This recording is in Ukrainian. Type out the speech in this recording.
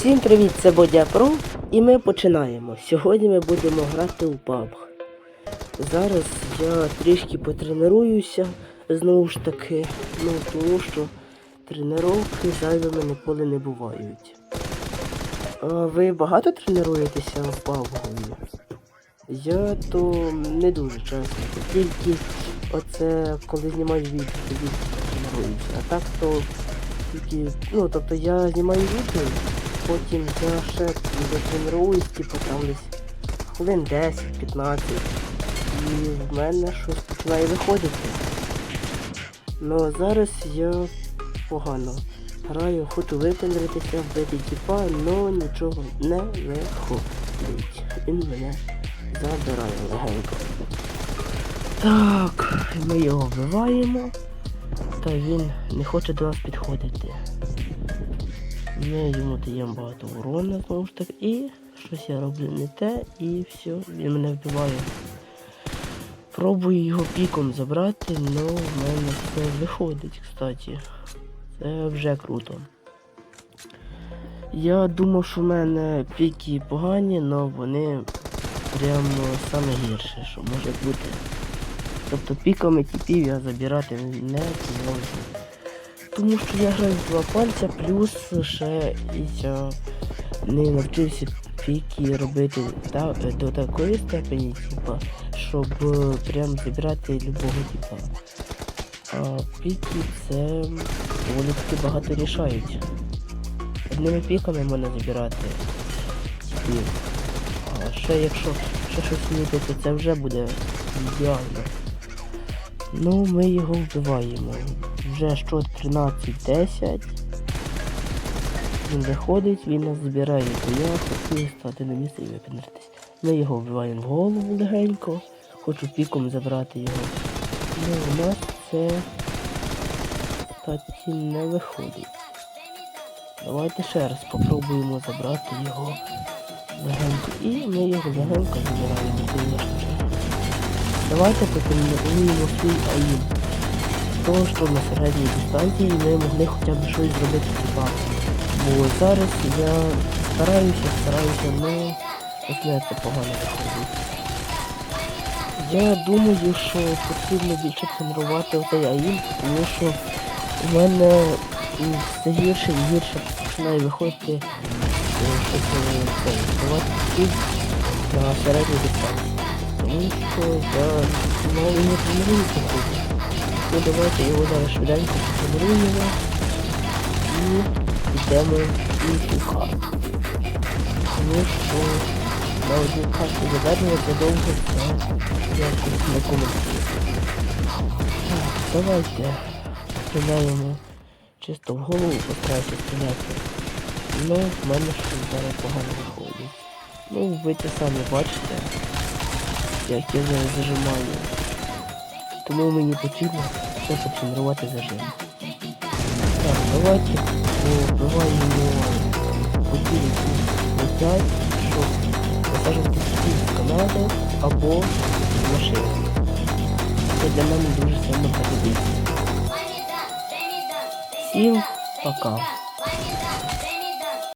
Всім привіт, це Бодя і ми починаємо. Сьогодні ми будемо грати у PUBG. Зараз я трішки потренуюся, знову ж таки, ну тому що тренування зайвими ніколи не бувають. А ви багато тренуєтеся в PUBG? Я то не дуже часто, тільки оце коли знімаю відео, тоді тренуюся. А так то тільки, ну тобто я знімаю відео, потім я ще затренуюсь, типу там десь хвилин 10-15. І в мене щось починає виходити. Ну а зараз я погано граю, хочу випендритися, вбити тіпа, але нічого не виходить. Він мене забирає легенько. Так, ми його вбиваємо. Та він не хоче до нас підходити. Ми йому даємо багато урона знову ж таки. І щось я роблю не те і все, він мене вбиває. Пробую його піком забрати, але в мене все виходить, кстати. Це вже круто. Я думав, що в мене піки погані, але вони прямо саме гірше, що може бути. Тобто піками типів я забирати не можу. Тому що я граю в два пальця, плюс ще я не навчився піки робити та, до такої степені, типа, щоб прям забирати любого типа. А піки це вони таки багато рішають. Одними піками можна забирати. А ще якщо ще щось вміти, то це вже буде ідеально. Ну, ми його вбиваємо. Вже що 13-10. Він виходить, він нас збирає, то я хотів стати на місце і випинитись. Ми його вбиваємо в голову легенько. Хочу піком забрати його. Ну, у нас це кстати, не виходить. Давайте ще раз попробуємо забрати його легенько. І ми його легенько забираємо. Давайте потренуємо свій АІМ. Того, що на середній дистанції ми могли хоча б щось зробити типа. Бо зараз я стараюся, стараюся, мене це погано виходить. Я думаю, що потрібно більше тренувати оцей АІМ, тому що у мене все гірше і гірше починає виходити е, щоб е, давати на середній дистанції. Що я мало не тут. Ну давайте його зараз швиденько потренуємо і йдемо в іншу хату. Тому що на одній хаті задержувати довго це якось не коментує. Так, давайте стріляємо чисто в голову, постараюся стріляти. Ну, в мене щось зараз погано виходить. Ну, ви це самі бачите як я зараз зажимаю. Тому мені потрібно все потренувати зажим. Так, давайте вбиваємо які летять, щоб висаджувати стіль з Канади або з машини. Це для мене дуже сильно пригодиться. Всім пока.